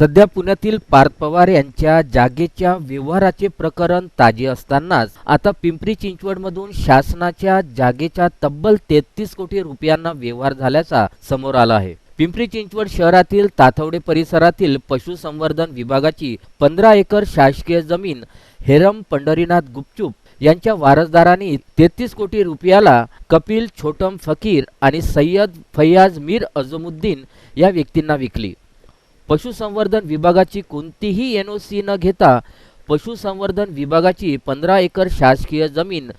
सध्या पुण्यातील पार्थ पवार यांच्या जागेच्या व्यवहाराचे प्रकरण ताजे असतानाच आता पिंपरी चिंचवडमधून शासनाच्या जागेच्या तब्बल तेहतीस कोटी रुपयांना व्यवहार झाल्याचा समोर आला आहे. पिंपरी चिंचवड शहरातील ताथवडे परिसरातील पशुसंवर्धन विभागाची पंधरा एकर शासकीय जमीन हेरम पंढरीनाथ गुपचूप यांच्या वारसदारांनी तेहतीस कोटी रुपयाला कपिल छोटम फकीर आणि सय्यद फैयाज मीर अझमुद्दीन या व्यक्तींना विकली. पशुसंवर्धन विभागाची कोणतीही एन ओ सी न घेता पशुसंवर्धन विभागाची पंधरा एकर शासकीय जमीन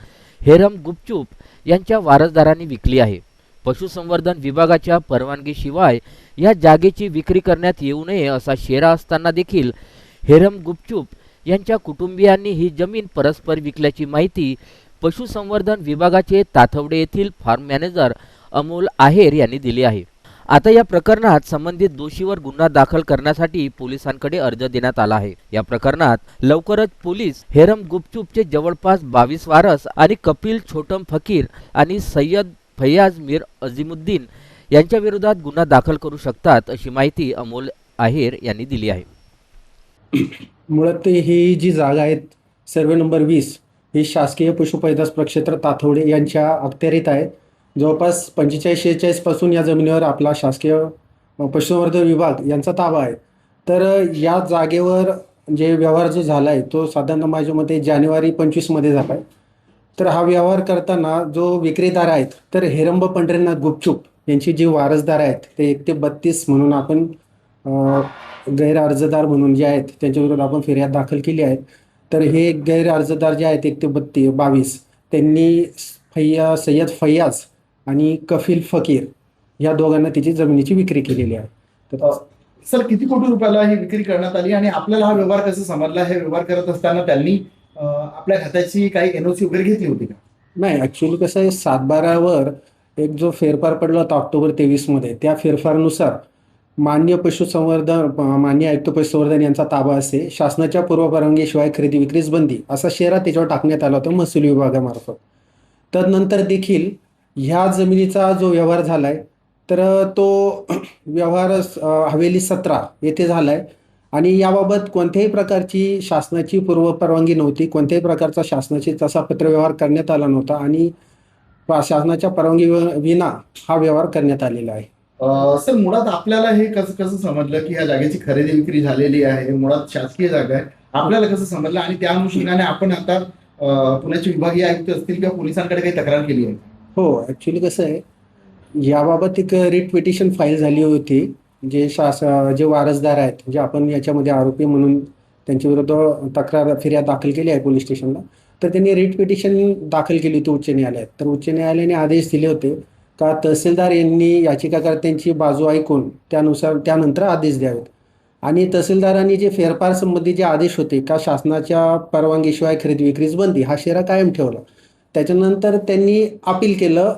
हेरम गुपचूप यांच्या वारसदारांनी विकली आहे. पशुसंवर्धन विभागाच्या परवानगीशिवाय या जागेची विक्री करण्यात येऊ नये असा शेरा असताना देखील हेरम गुपचूप यांच्या कुटुंबियांनी ही जमीन परस्पर विकल्याची माहिती पशुसंवर्धन विभागाचे ताथवडे येथील फार्म मॅनेजर अमोल आहेर यांनी दिली आहे. आता या प्रकरणात संबंधित दोषीवर गुन्हा दाखल करण्यासाठी पोलिसांकडे अर्ज देण्यात आला आहे. या प्रकरणात लवकरच पोलीस हेरम गुपचूपचे जवळपास बावीस वारस आणि कपिल छोटम फकीर आणि सय्यद फैयाज मीर अझीमुद्दीन यांच्या विरोधात गुन्हा दाखल करू शकतात अशी माहिती अमोल आहेर यांनी दिली आहे. मुळात ही जी जागा आहेत सर्वे नंबर वीस ही शासकीय पशुपैदास प्रक्षेत्र ताथवडे यांच्या अखत्यारीत आहे. जवळपास पंचेचाळीस शेहेचाळीसपासून या जमिनीवर आपला शासकीय पशुसंवर्धन विभाग यांचा ताबा आहे. तर या जागेवर जे व्यवहार जो झाला आहे तो साधारण माझ्या मते जानेवारी पंचवीसमध्ये झाला आहे तर हा व्यवहार करताना जो विक्रेतार आहेत तर हेरंब पंढरीनाथ गुपचूप यांची जी वारसदार आहेत ते एक ते बत्तीस म्हणून आपण गैरअर्जदार गैर अर्जदार म्हणून जे आहेत त्यांच्याविरोधात आपण फिर्याद दाखल केली आहे. तर हे गैर अर्जदार जे आहेत एक ते बत्ती बावीस त्यांनी फैया सय्यद फैयाज आणि कफील फकीर या दोघांना तिची जमिनीची विक्री केलेली आहे. तर सर किती कोटी रुपयाला ही विक्री करण्यात आली आणि आपल्याला हा व्यवहार कसा समजला? हे व्यवहार करत असताना त्यांनी आपल्या खात्याची काही एनओसी वगैरे घेतली होती का? नाही ॲक्च्युली कसं आहे सातबारावर एक जो फेरफार पडला होता ऑक्टोबर तेवीसमध्ये त्या फेरफारानुसार मान्य पशुसंवर्धन मान्य आयुक्त पशुसंवर्धन यांचा ताबा असे शासनाच्या पूर्वपरवानगीशिवाय खरेदी विक्रीस बंदी असा शेरा त्याच्यावर टाकण्यात आला होता महसूल विभागामार्फत. तदनंतर देखील ह्या जमिनीचा जो व्यवहार झाला आहे तर तो व्यवहार हवेली सतरा येथे झाला आहे आणि याबाबत कोणत्याही प्रकारची शासनाची पूर्वपरवानगी नव्हती कोणत्याही प्रकारचा शासनाची तसा पत्रव्यवहार करण्यात आला नव्हता आणि शासनाच्या परवानगी विना हा व्यवहार करण्यात आलेला आहे. सर मुळात आपल्याला हे कसं कसं समजलं की या जागेची खरेदी विक्री झालेली आहे मुळात शासकीय जागा आहे. आपल्याला कसं समजलं आणि त्या अनुषंगाने आपण आता पुण्याचे विभागीय आयुक्त असतील किंवा पोलिसांकडे काही तक्रार केली आहे. हो ॲक्च्युली कसं आहे याबाबत एक रिट पिटिशन फाईल झाली होती जे शास जे वारसदार आहेत जे आपण याच्यामध्ये आरोपी म्हणून त्यांच्याविरुद्ध तक्रार फिर्याद दाखल केली आहे पोलीस स्टेशनला तर त्यांनी रिट पिटिशन दाखल केली होती उच्च न्यायालयात. तर उच्च न्यायालयाने आदेश दिले होते का तहसीलदार यांनी याचिकाकर्त्यांची बाजू ऐकून त्यानुसार त्यानंतर आदेश द्यावेत. आणि तहसीलदारांनी जे फेरफार संबंधी जे आदेश होते का शासनाच्या परवानगीशिवाय खरेदी विक्रीस बंदी हा शेरा कायम ठेवला. त्याच्यानंतर त्यांनी अपील केलं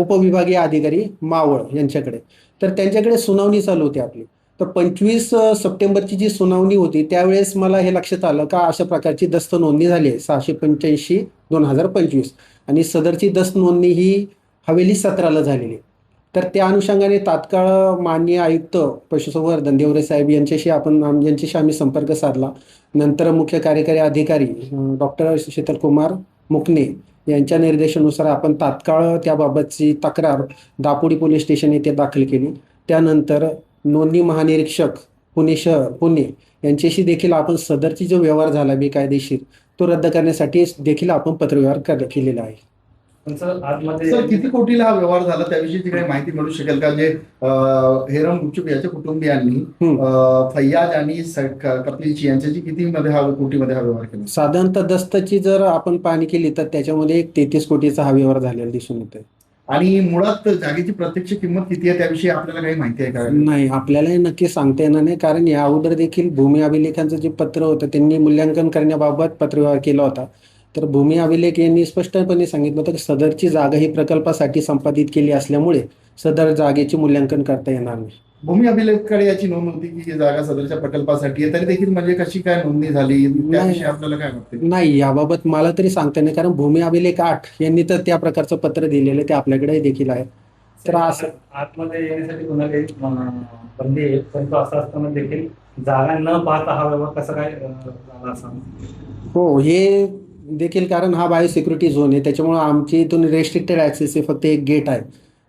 उपविभागीय अधिकारी मावळ यांच्याकडे. तर त्यांच्याकडे सुनावणी चालू होती आपली. तर पंचवीस सप्टेंबरची जी सुनावणी होती त्यावेळेस मला हे लक्षात आलं का अशा प्रकारची दस्त नोंदणी झाली आहे. सहाशे पंच्याऐंशी दोन हजार पंचवीस. आणि सदरची दस्त नोंदणी ही हवेली सतराला झालेली आहे. तर त्या अनुषंगाने तात्काळ माननीय आयुक्त पशुसंवर्धन देवरे साहेब यांच्याशी आपण यांच्याशी आम्ही संपर्क साधला. नंतर मुख्य कार्यकारी अधिकारी डॉक्टर शीतलकुमार मुकणे यांच्या निर्देशानुसार आपण तात्काळ त्याबाबतची तक्रार दापोडी पोलीस स्टेशन येथे दाखल केली. त्यानंतर नोंदणी महानिरीक्षक पुणे शहर पुणे यांच्याशी देखील आपण सदरची जो व्यवहार झाला बेकायदेशीर तो रद्द करण्यासाठी देखील आपण पत्रव्यवहार कर- केलेला आहे. सर किती कोटीला हा व्यवहार झाला? त्याविषयीची काही माहिती मिळू शकेल का? जे अं, हेरम गुपचूप याच्या कुटुंबियांनी फैयाज आणि कपिलची यांच्याची किती मध्ये हा कोटीमध्ये हा व्यवहार केला? साधारणतः दस्तची जर आपण पाहणी केली तर त्याच्यामध्ये एक तेहतीस कोटीचा हा व्यवहार झालेला दिसून येतोय. आणि मुळात जागेची प्रत्यक्ष किंमत किती आहे? त्याविषयी आपल्याला काही माहिती आहे का? नाही आपल्यालाही नक्की सांगता येणार नाही कारण या अगोदर देखील भूमी अभिलेखांचं जे पत्र होतं त्यांनी मूल्यांकन करण्याबाबत पत्रव्यवहार केला होता. तर भूमी अभिलेख यांनी स्पष्टपणे सांगितलं होतं की सदरची जागा ही प्रकल्पासाठी संपादित केली असल्यामुळे सदर जागेचे मूल्यांकन करता येणार नाही. भूमी अभिलेखकडे याची नोंद होती की ही जागा सदरच्या प्रकल्पासाठी आहे तरी देखील म्हणजे कशी काय नोंदणी झाली? त्याविषयी आपल्याला काय वाटते? नाही याबाबत मला तरी सांगता नाही कारण भूमी अभिलेख आठ यांनी तर त्या प्रकारचं पत्र दिलेलं ते आपल्याकडे देखील आहे. तर असं आतमध्ये येण्यासाठी कोणाला काही बंदी आहे पण तो असं असताना देखील जागा न पाहता हा व्यवहार कसा काय अं, झाला असा? हो हे देखील कारण हा बायोसिक्युरिटी झोन आहे. त्याच्यामुळं आमची इथून रेस्ट्रिक्टेड ॲक्सेस आहे. फक्त एक गेट आहे.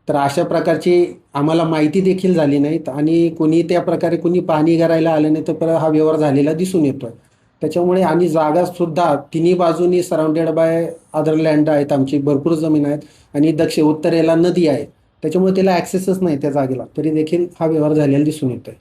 तर अशा प्रकारची आम्हाला माहिती देखील झाली नाहीत आणि कोणी त्या प्रकारे कोणी पाणी करायला आलं नाही तर परत हा व्यवहार झालेला दिसून येतो आहे त्याच्यामुळे आणि जागासुद्धा तिन्ही बाजूनी सराउंडेड बाय अदर लँड आहेत. आमची भरपूर जमीन आहेत आणि दक्षिण उत्तरेला नदी आहे. त्याच्यामुळे त्याला ॲक्सेसच नाही त्या जागेला. तरी देखील हा व्यवहार झालेला दिसून येतो आहे